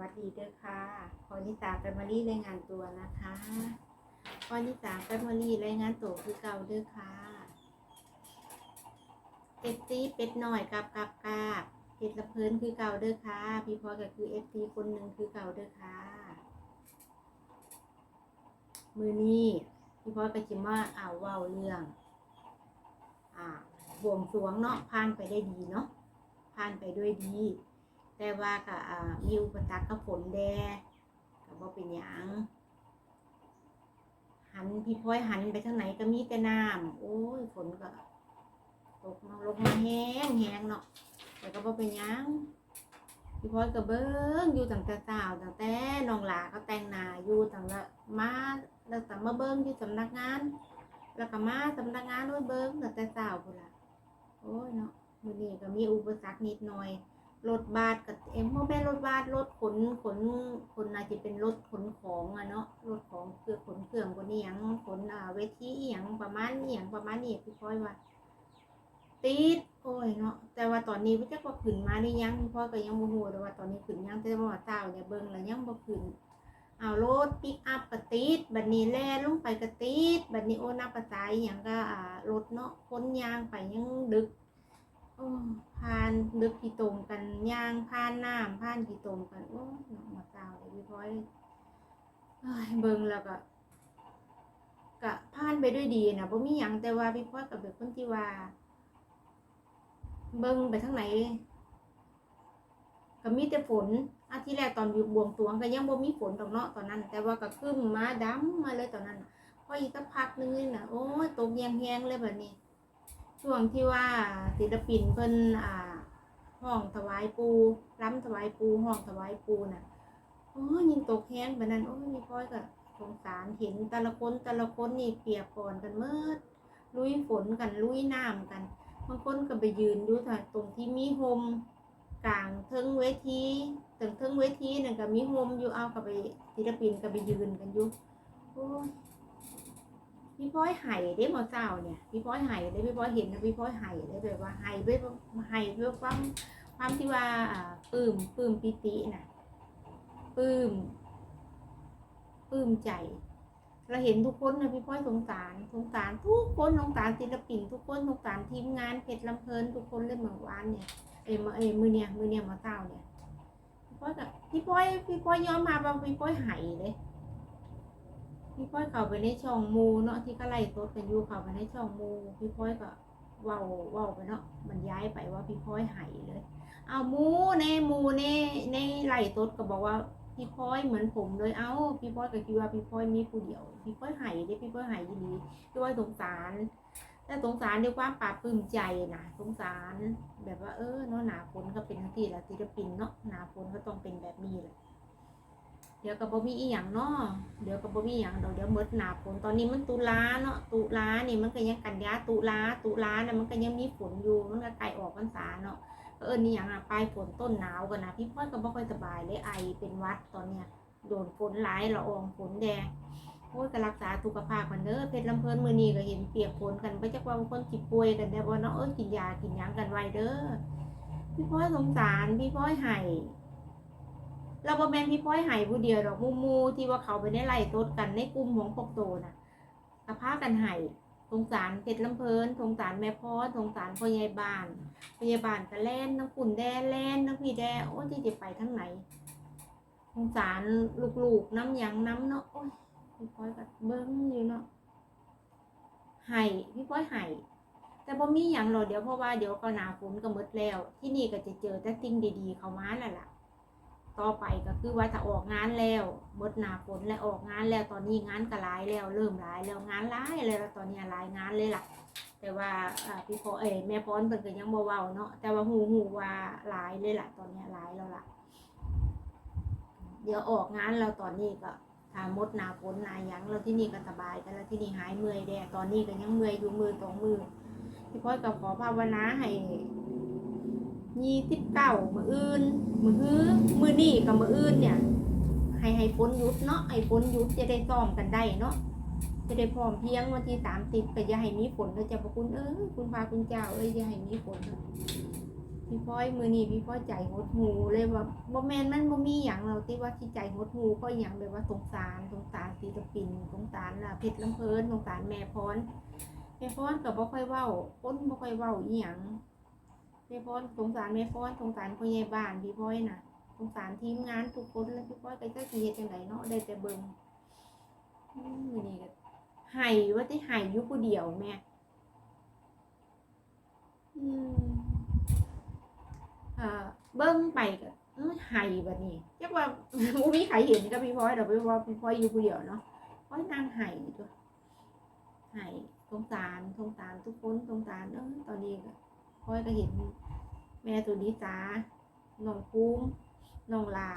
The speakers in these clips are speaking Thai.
วัสดีเด้อค่ะพอนิสาแฟมิลี่รายงานตัวนะคะพอนิสาแฟมิลี่รายงานตัวคือเก่าเด้อค่ะเอฟซีเป็ดหน่อยกับกับกับเป็ดละเพลินคือเก่าเด้อค่ะ พี่พอก็คือเอฟซีคนหนึ่งคือเก่าเด้อค่ะ มือนี้พี่พอก็จิมาอ่าวเว้าเรื่อง อ่าบวงสรวงเนาะผ่านไปได้ดีเนาะผ่านไปด้วยดี แต่ว่าก็อ่ามีอุปสรรคกับฝนแดก็บ่เป็นหยังหันพี่พลอยหันไปทางไหนก็มีแต่น้ำโอ้ยฝนก็ตกมาลงมาแห้งแห้งเนาะแต่ก็บ่เป็นหยังพี่พลอยก็เบิ้งอยู่ตั้งแต่เช้าตั้งแต่น้องหลาเขาแต่งหน้าอยู่ตั้งแต่มาแล้วแต่มาเบิ้งอยู่สำนักงาน แล้วก็มาสำนักงานด้วยเบิ้งตั้งแต่เช้าพุ่นล่ะโอ้ยเนาะมื้อนี้ก็มีอุปสรรคนิดหน่อย รถบัสกับเอ็มพ่อแม่รถบัสรถขนขนขนอาจจะเป็นรถขนของอะเนาะรถของเครื่องขนเครื่องคนนี้ยังขนอ่าเวทีเอหย่างประมาณเอหย่างประมาณนี้พี่พ่อยว่าติดโอ้ยเนาะแต่ว่าตอนนี้พี่จักว่าขึ้นมานี่ยังพี่พ่อยก็ยังโมโหแต่ว่าตอนนี้ขึ้นยังแต่ว่าเจ้าเนี่ยเบิ่งแล้วยังบ่ขึ้นเอารถปิกอัพกระติดบัดนี้แล่ลงไปกระติดบัดนี้โอ้นับประสายอย่างก็อ่ารถเนาะคนยางไปยังดึก โอ้ผ่านลึกกี่ตมกันย่างผ่านน้ำผ่านกี่ตมกันโอ้ยน้องมาเจ้าเลยพี่พลอยเอ้ยเบิ่งแล้วก็กะผ่านไปด้วยดีนะบ่มีหยังแต่ว่าพี่พลอยกับเป็นคนที่ว่า เบิ่งไปทางไหนก็มีแต่ฝนอาทิตย์แรกตอนอยู่บวงสรวงก็ยังบ่มีฝนดอกเนาะตอนนั้น แต่ว่าก็ขึ้นมาดำมาเลยตอนนั้นพออีกสักพักนึงนี่นะโอ้ยตกแยงๆเลยแบบนี้ ช่วงที่ว่าศิลปินเพิ่นอ่าห้องถวายปูล้ำถวายปูห้องถวายปูน่ะโอ้ยิงตกแห้งแบบนั้นโอ้ยมีพ่อยก็สงสารเห็นแต่ละคนแต่ละคนนี่เปียกปอนกันเมื่อลุยฝนกันลุยน้ำกันบางคนก็ไปยืนอยู่ถ่ตรงที่มีโฮมกลางเทิงเวทีถึงเทิงเวทีนั่นก็มีโฮมอยู่เอากับไปศิลปินก็ไปยืนกันอยู่โอ้ย พี่พ้อยไห้ได้หมอเจ้าเนี่ยพี่พ้อยไห้ได้พี่พ้อยเห็นนะพี่พ้อยไห้ได้แบบว่าไห้ด้วยไห้ด้วยความความที่ว่าปลื้มปลื้มปิติน่ะปลื้มปลื้มใจ เราเห็นทุกคนนะพี่พ้อยสงสารสงสารทุกคนสงสารศิลปิน ทุกคนสงสารทีมงานเพชรลำเพลินทุกคนเลยเหมือนวานเนี่ยเอ้ยมเอ้มือเนี่ยมือเนี่ยหมาเจ้าเนี่ยพี่พ้อยกับพี่พ้อยพี่พ้อยยอมมาว่าพี่พ้อยไห้เลย พี่พ้อยเข้าไปในช่องมูเนาะที่เขาไล่ตดกันอยู่เข้าไปในช่องมูพี่พ้อยก็เว้าเว้าไปเนาะมันย้ายไปว่าพี่พ้อยไห้เลย เอามูในมูในในไล่ตดก็บอกว่าพี่พ้อยเหมือนผมเลยเอาพี่พ้อยก็คิดว่าพี่พ้อยมีผู้เดียว พี่พ้อยไห้เด้พี่พ้อยไห้ยีหลีพี่พ้อยสงสารแต่สงสารด้วยความปลาบปลื้มใจนะสงสารแบบว่าเออเนาะหนาฝนก็เป็นทั้งที่ละศิลปินเนาะหนาฝนก็ต้องเป็นแบบนี้แหละ เดี๋ยวก็บ่มีอีหยังเนาะเดี๋ยวก็บ่มีอีหยังดอกเดี๋ยวหมดหนาฝนตอนนี้มันตุลาเนาะตุลานี่มันก็ยังกันยาตุลาตุลาเนี่ยมันก็ยังมีฝนอยู่มันก็ใกล้ออกพรรษาเนาะเอิ้นนี่หยังอะปลายฝนต้นหนาวกันนะพี่พ่อยก็บ่ค่อยสบายเลยไอเป็นวัดตอนเนี้ยโดนฝนหลายละอองฝนแดงโอ้ยก็รักษาสุขภาพกันเด้อเพชรลำเพลินมือนีก็เห็นเปียกฝนกันบ่จักว่าบางคนสิป่วยกันได้บ่เนาะเอ้ยกินยากินยังกันไว้เด้อพี่พ่อยสงสารพี่พ่อยให้ เราบ่แม่นพี่พ้อยไห้ผู้เดียวดอกมูมูที่ว่าเขาไปได้ไล่ตดกันในกลุ่มของพวกโตน่ะกระพากันไห้สงสารเพชรลำเพลินสงสารแม่พ่อสงสารพ่อใหญ่บ้านพ่อใหญ่บ้านก็แล่นน้ำปุ่นแดแล่นน้ำพี่แดโอ้ยจะไปทั้งไหนสงสารลูกๆน้ำยังน้ำเนาะโอ้ยพี่พ้อยก็เบิ้งอยู่เนาะไห้พี่พ้อยไห้แต่บ่มีหยังหรอกเดี๋ยวเพราะว่าเดี๋ยวก็หนาฝนก็หมดแล้ว ที่นี่ก็จะเจอแต่สิ่งดีๆ เข้ามาแล้วล่ะ ต่อไปก็คือว่าถ้าออกงานแล้วหมดหนาฝนและออกงานแล้วตอนนี้งานก็หลายแล้วเริ่มหลายแล้วงานหลายแล้วตอนนี้หลายงานเลยล่ะ แต่ว่าพี่พอเอยแม่พรเพิ่นก็ยังบ่เว้าเนาะแต่ว่าฮู้ฮู้ว่าหลายเลยล่ะ ตอนนี้หลายแล้วล่ะ เดี๋ยวออกงานแล้วตอนนี้ก็ถ้ามดหนาฝนหนาหยังแล้วที่นี่ก็สบายกันแล้วที่นี่หายเมื่อยแดดตอนนี้ก็ยังเมื่อยอยู่มือสองมือพี่พอก็ขอภาวนาให้ ยี่สิบเก้ามืออื่น มือฮื้อมือนี่กับมืออื่นเนี่ย ให้ให้ฝนหยุดเนาะให้ฝนหยุดจะได้ซ้อมกันได้เนาะจะได้พร้อมเพียงวันที่สามสิบก็อย่าให้มีฝนเลยจ้ะพระคุณเอ้ยคุณพาคุณเจ้าเอ้ยอย่าให้มีฝนพี่พ้อยมือนี้พี่พ้อยใจหดหูเลยว่าบ่แมนมันบ่มีหยังเราที่ว่าที่ใจหดหูก็อย่างแบบว่าสงสารสงสารตีตะปินสงสารล่ะเพชรลำเพลินสงสารแม่พรแม่พรก็บ่ค่อยเว้าคนบ่ค่อยเว้าอีหยัง ม่พรสงสารแม่พรสงสารพ่อใหญ่บ้านพี่พ้อยน่ะสงสารทีมงานทุกคนแล้วพี่พ้อยก็จักสิเฮ็ดจังไดเนาะได้แต่เบิ่งมือนี้ก็ให้ว่าที่ให้อยู่ผู้เดียวแม่อืมอ่าเบิ้งไปก็อื้อไห้แบบนี้เรียกว่าบ่มีใครเห็นก็พี่พลอยดอกพี่พลอยพี่พลอยอยู่ผู้เดียวเนาะพลอยนางไห้ตัวไห้สงสารสงสารทุกคนสงสารเออตอนนี้ก็พลอยก็เห็น แม่ตัวนี้ตาน้องภูมิน้องลา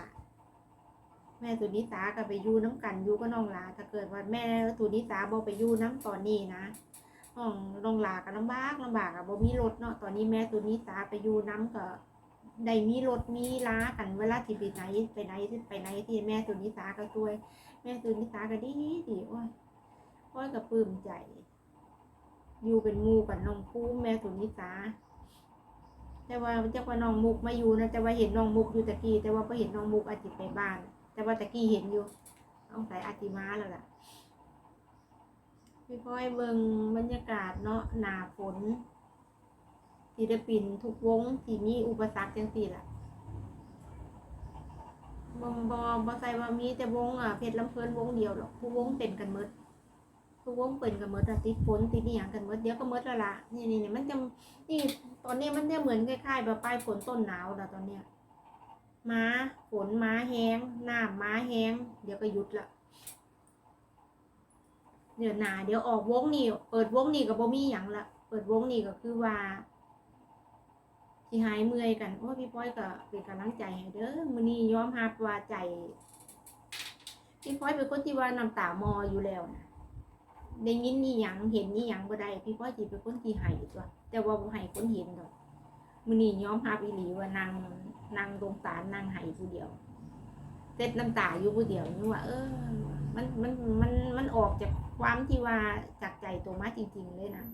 แม่ตัวนี้ตาก็ไปยู่น้ำกันยู่ก็น้องลาถ้าเกิดว่าแม่ตัวนี้ตาบ่ไปยู่น้ำตอนนี้นะน้องน้องลาก็ลำบากลำบากอะบ่มีรถเนาะตอนนี้แม่ตัวนี้ตาไปยู่น้ำก็ได้มีรถมีล้ากันเวลาที่ไปไหนไปไหนที่ไปไหนที่แม่ตัวนี้ตาก็ช่วย แม่ตัวนี้ตาก็ดีดีโอ้ยโอ้ยก็ปลื้มใจ อยู่เป็นมูกับน้องภูมิแม่ตัวนี้ตา แต่ว่าเจ้าว่าน้องมุกมาอยู่นะแต่ว่าเห็นน้องมุกอยู่ตะกี้แต่ว่าพอเห็นน้องมุกอาจจะไปบ้าน แต่ว่าตะกี้เห็นอยู่ต้องใส่อาติมาแล้วล่ะพี่พ่อยเบิงบรรยากาศเนาะหนาฝนศิลปินทุกวงที่มีอุปสรรคจังสี่ล่ะบงบอบอใส่ว่ามีแต่วงอะเพชรลำเพลินวงเดียวหรอกผู้วงเป็นกันหมด ผู้วงเป็นกันหมดติดฝนติดนี่อย่างกันหมดเดี๋ยวก็หมดล้วล่ะนี่นี่นี่มันจะนี่ตอนนี้มันจะเหมือนคล้ายๆแบบปลายฝนต้นหนาวแล้วตอนเนี้ยม้าฝนม้าแห้งหน้ำม้าแห้งเดี๋ยวก็หยุดละเดี๋ยวหนาเดี๋ยวออกวงนี่เปิดวงนี่กับบ่มีหยังละเปิดวงนี่ก็คือว่าสิหายเมื่อยกันโอ้พี่ป้อยก็เป็นกำลังใจให้เด้อมือนี้ยอมรับว่าใจพี่ป้อยเป็นคนที่ว่าน้ำตามออยู่แล้วนะ ได้ยินนี่หยังเห็นนี่หยังบ่ได้พี่ป้อยสิเป็นคนที่ให้ตัว แต่ว่าบ่ให้คนเห็นดอกมื้อนี้ยอมรับอีหลีว่านางนางสงสารนางให้ผู้เดียวเซ็ดน้ำตาอยู่ผู้เดียวนี่ว่า เออ มันมันมันมันออกจากความที่ว่าจากใจตัวมาจริง ๆ เลยนะ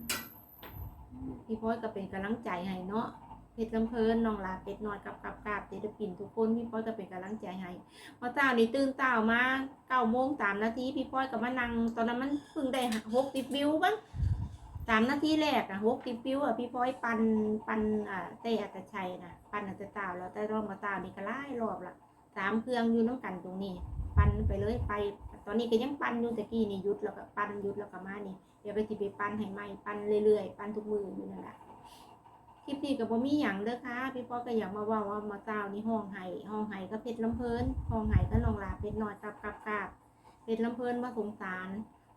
พี่พ้อก็เป็นกำลังใจให้เนาะ เพชรลำเพลินน้องลาเป็ดนอนกับกับกาบศิลปินทุกคนพี่พ้อยก็เป็นกำลังใจให้พอเจ้านี่ตื่นเต้ามาเก้าโมงสามนาทีพี่พ้อยก็มานั่งตอนนั้นมันเพิ่งได้หกสิบวิวมั้งสามนาทีแรกอะหกสิบวิวอะพี่พ้อยปันปันอ่าเตะอัตชัยนะปันอัตเต้าแล้วแต่รอบมาเต้านี่ก็ไล่รอบละสามเครื่องอยู่น้ำกันตรงนี้ ปันไปเลยไป ตอนนี้ก็ยังปันอยู่ตะกี้นี่หยุดแล้วก็ปันหยุดแล้วก็มานี่เดี๋ยวไปสิไปปันให้ใหม่ปันเรื่อยๆปันทุกมืออยู่นั่นแหละ คลิปนี้ก็บ่มีหยังเด้อค่ะ พี่พ่อก็อยากมาว่าว่ามาเจ้านี่ห้องไห้ห้องไห้ก็เพชรลำเพลินห้องไห้ก็นองลาเพชรน้อยกับกับกับเพชรลำเพลินมาสงสาร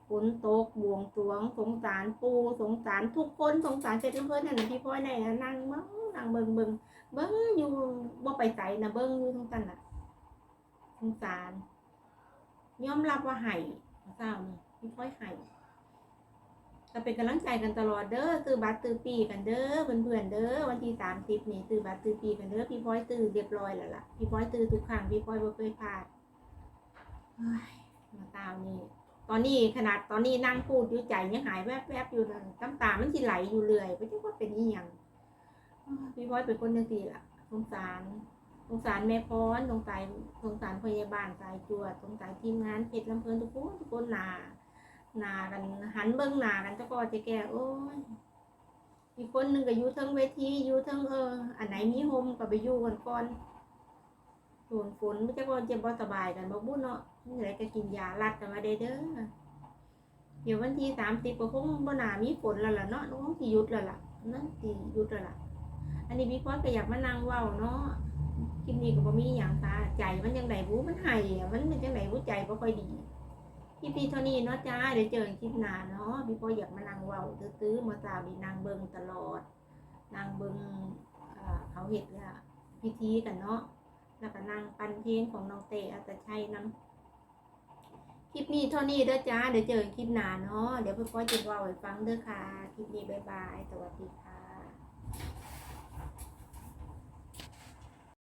ฝนตกบวงสวง สงสารปูสงสารทุกคนสงสารเพชรลำเพลินนั่นนะพี่พ่อได้นะนั่งเบิ่งนั่งเบิ่งเบิ่งเบิ่งอยู่บ่ไปไสนะเบิ่งอยู่ทั้งกันน่ะสงสารยอมรับว่าไห้เศร้านี่พี่พ้อยไห้ ก็เป็นกำลังใจกันตลอดเด้อซื้อบัตรซื้อปีกันเด้อเพื่อนๆเด้อวันที่สามสิบนี่ซื้อบัตรซื้อปีกันเด้อพี่พ้อยซื้อเรียบร้อยแล้วล่ะพี่พ้อยซื้อทุกครั้งพี่พ้อยบ่เคยพลาดเฮ้ยมาตาวนี่ตอนนี้ขนาดตอนนี้นั่งพูดอยู่ใจยังหายแวบๆอยู่เลยน้ำตามันสิไหลอยู่เรื่อยไม่ใช่ว่าเป็นอีหยังพี่พ้อยเป็นคนยังตีล่ะสงสารสงสารแม่พรสงสารสงสารพยาบาลสายจวดสงสารทีมงานเพชรลำเพลินทุกคนทุกคนหนา หนากันหันเบิ้งหนากันเจ้าก็จะแก่โอ้ยอีกคนหนึ่งก็อยู่ทั้งเวทีอยู่ทั้งเออ อันไหนมีโฮมก็ไปอยู่กันก่อนฝนฝนไม่ใช่ว่าจะบ่สบายกันบ่บุญเนาะนี่แหละก็กินยาลัดกันมาเด้อเด้อเดี๋ยววันที่สามสิบก็คงบ่หนามีฝนแล้วล่ะเนาะน้องสิหยุดแล้วล่ะนั่นสิหยุดแล้วล่ะ อันนี้พี่พ่อก็อยากมานั่งเว้าเนาะคลิปนี้ก็บ่มีหยังค่ะใจมันยังไดบูมันไห้มันเป็นจังไดบูใจบ่ค่อยดี ลิปนี้เท่านี้เนาะจ้าเดี๋ยวเจอกันคลิปหน้าเนาะพี่พ่ออยากมานั่งเว้าตื้อๆมาสาวนี่นั่งเบิงตลอดนั่งเบิงเอ่อเขาเฮ็ดอะพิธีกันเนาะแล้วก็นั่งปันเพลงของน้องเตอัตชัยนํคลิปนี้เท่านี้เด้อจ้าเดี๋ยวเจอกันคลิปหน้าเนาะเดี๋ยวพี่พ่อจะเว้าให้ฟังเด้อค่ะคลิปนี้บ๊ายบายสวัสดีค่ะ